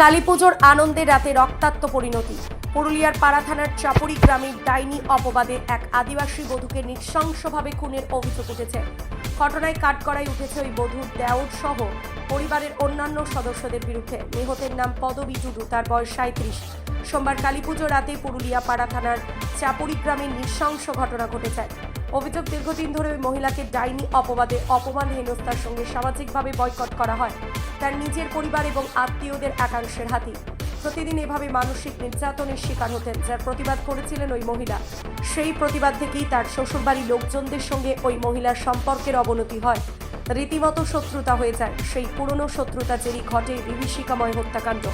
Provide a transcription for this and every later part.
কালী পুজোর আনন্দে রাতে রক্তাক্ত পরিণতি। পুরুলিয়ার পাড়া থানার চাপড়ি গ্রামের ডাইনি অপবাদে এক আদিবাসী বধূকে নৃশংসভাবে খুনের অভিযোগ উঠেছে। ঘটনায় কাঠগড়ায় উঠেছে ওই বধূর দেওর সহ পরিবারের অন্যান্য সদস্যদের বিরুদ্ধে। নিহতের নাম পদবী টুডু তার বয়স সাঁত্রিশ সোমবার কালীপুজো রাতে পুরুলিয়া পাড়া থানার চাপড়ি গ্রামে নৃশংস ঘটনা ঘটেছে। অভিযোগ, দীর্ঘদিন ধরে ওই মহিলাকে ডাইনি অপবাদে অপমান হেনস্থার সঙ্গে সামাজিকভাবে বয়কট করা হয়। তার নিজের পরিবার এবং আত্মীয়দের একাংশের হাতে। প্রতিদিন এভাবে মানসিক নির্যাতনের শিকার হতেন যার প্রতিবাদ করেছিলেন ওই মহিলা। সেই প্রতিবাদ থেকেই তার শ্বশুরবাড়ির লোকজনদের সঙ্গে ওই মহিলার সম্পর্কের অবনতি হয়। রীতিমতো শত্রুতা হয়ে যায়। সেই পুরনো শত্রুতা জেরি ঘটে বিভীষিকাময় হত্যাকাণ্ড।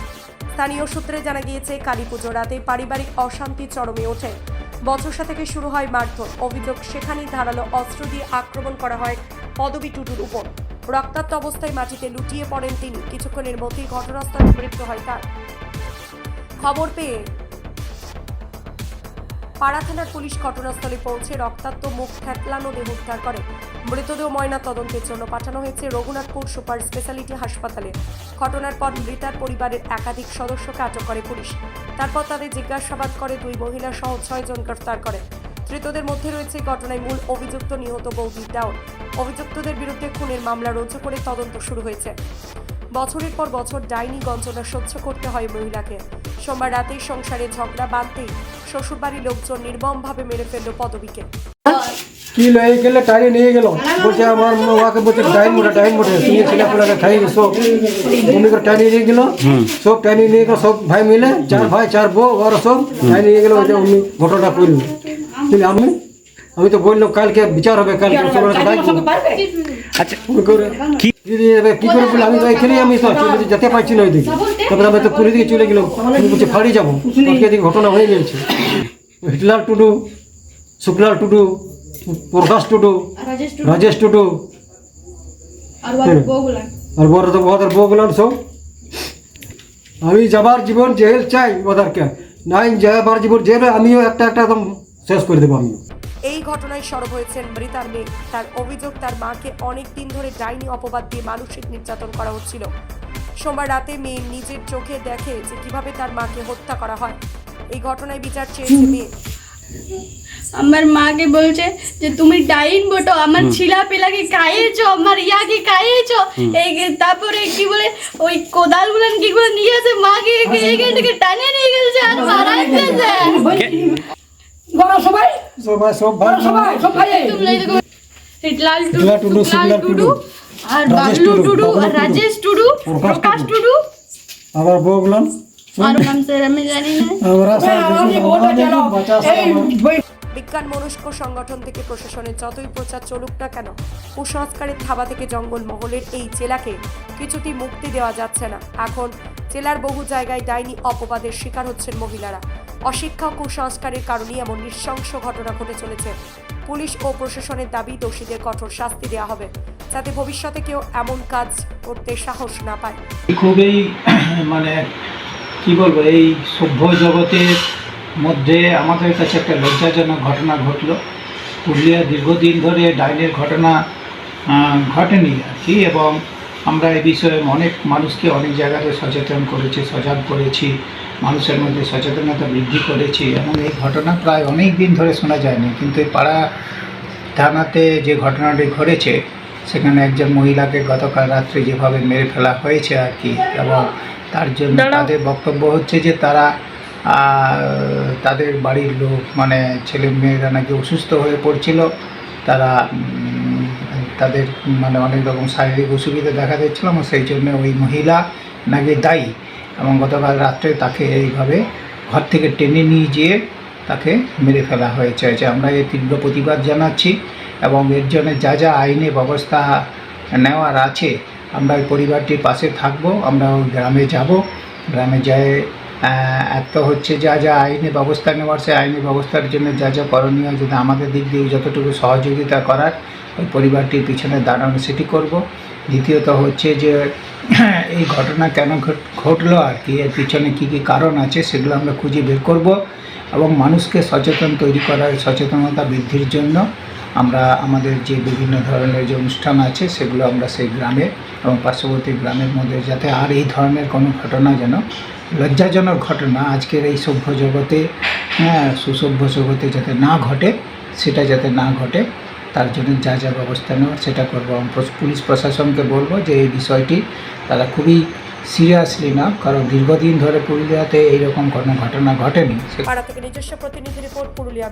স্থানীয় সূত্রে জানা গিয়েছে কালী পুজো রাতে পারিবারিক অশান্তি চরমে ওঠে। বচসা থেকে শুরু হয় মারধর। অভিযোগ সেখানেই ধারালো অস্ত্র দিয়ে আক্রমণ করা হয় পদবী টুটুর উপর। রক্তাক্ত অবস্থায় মাটিতে লুটিয়ে পড়েন তিনি। কিছুক্ষণের মধ্যেই ঘটনাস্থলে মৃত্যু হয় তার। খবর পেয়ে পাড়া থানার পুলিশ ঘটনাস্থলে পৌঁছে রক্তাক্ত মুখ থ্যাতলানো দেহ উদ্ধার করে। মৃতদেহ ময়না তদন্তের জন্য পাঠানো হয়েছে রঘুনাথপুর সুপার স্পেশালিটি হাসপাতালে। ঘটনার পর মৃতার পরিবারের একাধিক সদস্যকে আটক করে পুলিশ। তারপর তাদের জিজ্ঞাসাবাদ করে দুই মহিলা সহ ছয়জন গ্রেফতার করে। ধৃতদের মধ্যে রয়েছে ঘটনায় মূল অভিযুক্ত নিহত বৌদি দাউন অভিযুক্তদের বিরুদ্ধে খুনের মামলা রুজু করে তদন্ত শুরু হয়েছে। বছরের পর বছর ডাইনি গঞ্জনা সহ্য করতে হয় মহিলাকে। সোমবার রাতে সংসারে ঝগড়া বাঁধতেই শ্বশুরবাড়ির লোকজন নির্মমভাবে মেরে ফেলল পদবীকে। কি লয়ে গেলে টাইনে নিয়ে গেল? বলছে আমার মাকে বলছে ডাইন মোটা ডাইন মোটা তুমি ছেলেপুলাকে খাই সব তুমি করে টাইনে নিয়ে গেল। সব টাইনে নিয়ে গেল সব ভাই মিলে চার ভাই চার বউ ওরা সব টাইনে নিয়ে গেল ওই ঘটনা করল কিন্তু আমি আমি তো বললাম কালকে বিচার হবে কালকে আচ্ছা কি? কি করে বলে আমি তো এখানেই আমি তো যেতে পারছি না ওইদিকে। তারপরে আমি তো পুরী দিকে চলে গেলাম। আমি বলছি ফাড়ি যাব। এদিকে ঘটনা হয়ে গেছে। হিটলাল টুডু শুক্লাল টুডু প্রকাশ টুডু রাজেশ টুডু। আর আর বড় তো ওদের বউগুলার সব। আমি যাবার জীবন জেল চাই ওদেরকে। নাই যাবার জীবন জেলে আমিও একটা একটা একদম শেষ করে দেবো আমিও। এই ঘটনায় সরব হয়েছেন মৃতার মেয়ে। তার অভিযোগ তার মাকে অনেক দিন ধরে ডাইনি অপবাদ দিয়ে মানসিক নির্যাতন করা হচ্ছিল। সোমবার রাতে মেয়ে নিজের চোখে দেখে যে কীভাবে তার মাকে হত্যা করা হয়। এই ঘটনায় বিচার চেয়েছে মেয়ে। আমার মাকে বলছে যে তুমি ডাইন বটো আমার ছিলা পেলাকে খাইয়েছো আমার ইয়াকে খাইয়েছো। এই তারপরে কি বলে ওই কোদালগুলো কি করে নিয়ে এসে মাকে এখান থেকে টানে নিয়ে গেছে আর মারা গেছে গড়া সবাই? সবাই সব ভাই সবাই সব ভাই। তোমরা এই দেখো হিটলাল হিটলাল টুডু, টুডু শুক্লাল শুক্লাল টুডু টুডু, আর বাবলু টুডু, টুডু আর রাজেশ টুডু প্রকাশ প্রকাশ টুডু। টুডু আবার বউগুলাম আর নাম স্যার আমি জানি না। আমরা আমি ওটা জানো এই বই বিজ্ঞান মনস্ক সংগঠন থেকে প্রশাসনের যতই প্রচার চলুক না কেন কুসংস্কারের থাবা থেকে জঙ্গল মহলের এই জেলাকে কিছুতেই মুক্তি দেওয়া যাচ্ছে না। এখন জেলার বহু জায়গায় ডাইনি অপবাদের শিকার হচ্ছেন মহিলারা। অশিক্ষা কুসংস্কারের কারণেই এমন নৃশংস ঘটনা ঘটে চলেছে। পুলিশ ও প্রশাসনের দাবি দোষীদের কঠোর শাস্তি দেওয়া হবে, যাতে ভবিষ্যতে কেউ এমন কাজ করতে সাহস না পায়। খুবই মানে কি বলব, এই সভ্য জগতের মধ্যে আমাদের কাছে একটা লজ্জাজনক ঘটনা ঘটলো। পুরুলিয়া দীর্ঘদিন ধরে ডাইনের ঘটনা ঘটেনি আর কি, এবং আমরা এই বিষয়ে অনেক মানুষকে অনেক জায়গাতে সচেতন করেছি সজাগ করেছি মানুষের মধ্যে সচেতনতা বৃদ্ধি করেছি এবং এই ঘটনা প্রায় অনেক দিন ধরে শোনা যায়নি। কিন্তু এই পাড়া থানাতে যে ঘটনাটি ঘটেছে সেখানে একজন মহিলাকে গতকাল রাত্রে যেভাবে মেরে ফেলা হয়েছে আর কি এবং তার জন্য তাদের বক্তব্য হচ্ছে যে তারা তাদের বাড়ির লোক মানে ছেলে মেয়েরা নাকি অসুস্থ হয়ে পড়ছিল তারা তাদের মানে অনেক রকম শারীরিক অসুবিধা দেখা দিচ্ছিল এবং সেই জন্য ওই মহিলা নাকি দায়ী। এবং গতকাল রাত্রে তাকে এইভাবে ঘর থেকে টেনে নিয়ে গিয়ে তাকে মেরে ফেলা হয়েছে, যে আমরা এর তীব্র প্রতিবাদ জানাচ্ছি, এবং এর জন্য যা যা আইনি ব্যবস্থা নেওয়ার আছে, আমরা ওই পরিবারটির পাশে থাকব, আমরা ওই গ্রামে যাব। গ্রামে যেয়ে এত হচ্ছে যা যা আইনি ব্যবস্থা নেওয়ার সে আইনি ব্যবস্থার জন্য যা যা করণীয়, যদি আমাদের দিক দিয়ে যতটুকু সহযোগিতা করার ওই পরিবারটির পিছনে দাঁড়ানো সেটি করব। দ্বিতীয়ত হচ্ছে যে, এই ঘটনা কেন ঘটলো আর কি, এর পিছনে কী কী কারণ আছে সেগুলো আমরা খুঁজে বের করব এবং মানুষকে সচেতন তৈরি করার সচেতনতা বৃদ্ধির জন্য আমরা আমাদের যে বিভিন্ন ধরনের যে অনুষ্ঠান আছে সেগুলো আমরা সেই গ্রামে এবং পার্শ্ববর্তী গ্রামের মধ্যে যাতে আর এই ধরনের কোনো ঘটনা যেন লজ্জাজনক ঘটনা আজকের এই সভ্য জগতে হ্যাঁ সুসভ্য জগতে যাতে না ঘটে, সেটা যাতে না ঘটে তার জন্য যা যা ব্যবস্থা নেওয়া সেটা করব। পুলিশ- প্রশাসনকে বলব যে এই বিষয়টি তারা খুবই সিরিয়াসলি না কারণ দীর্ঘদিন ধরে পুরুলিয়াতে এইরকম কোনো ঘটনা ঘটেনি। থেকে নিজস্ব পুরুলিয়া